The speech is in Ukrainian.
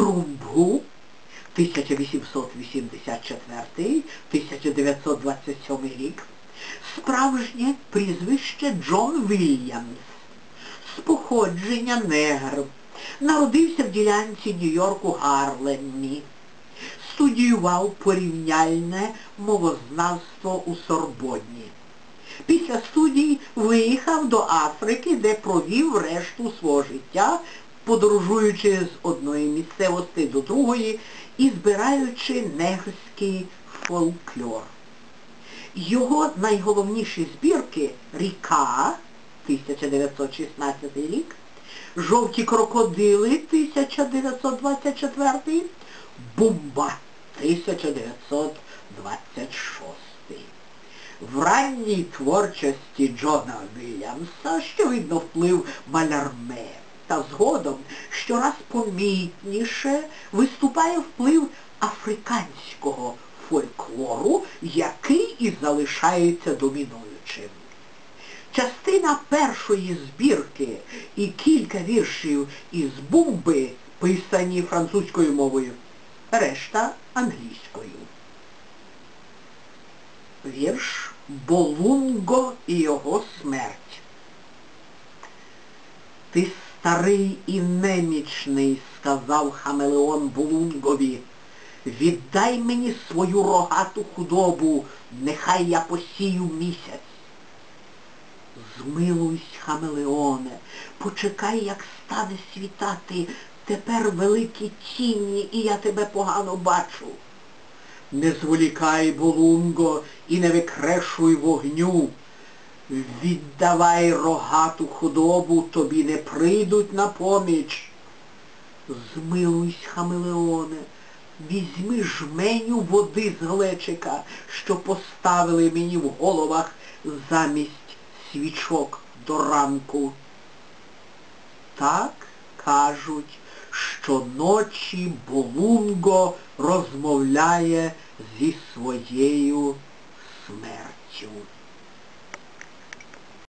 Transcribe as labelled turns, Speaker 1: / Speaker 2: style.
Speaker 1: Друмбу 1884-1927 рік. Справжнє прізвище Джон Вільямс. З походження негр. Народився в ділянці Нью-Йорку Гарлеммі. Студіював порівняльне мовознавство у Сорбонні. Після студій виїхав до Африки, де провів решту свого життя, подорожуючи з одної місцевості до другої і збираючи негрський фольклор. Його найголовніші збірки Ріка 1916 рік, Жовті крокодили 1924, Бумба 1926. В ранній творчості Джона Вільямса, що видно вплив Малярме, та згодом щораз помітніше виступає вплив африканського фольклору, який і залишається домінуючим. Частина першої збірки і кілька віршів із бумби писані французькою мовою, решта англійською. Вірш Болунго і його смерть. Ти старий і немічний, сказав Хамелеон Болунгові, віддай мені свою рогату худобу, нехай я посію місяць. Змилуйсь, Хамелеоне, почекай, як стане світати, тепер великі тіні, і я тебе погано бачу. Не зволікай, Болунго, і не викрешуй вогню. Віддавай рогату худобу, тобі не прийдуть на поміч. Змилуйсь, Хамелеоне, візьми жменю води з глечика, що поставили мені в головах замість свічок до ранку. Так кажуть, що ночі Болунго розмовляє зі своєю смертю.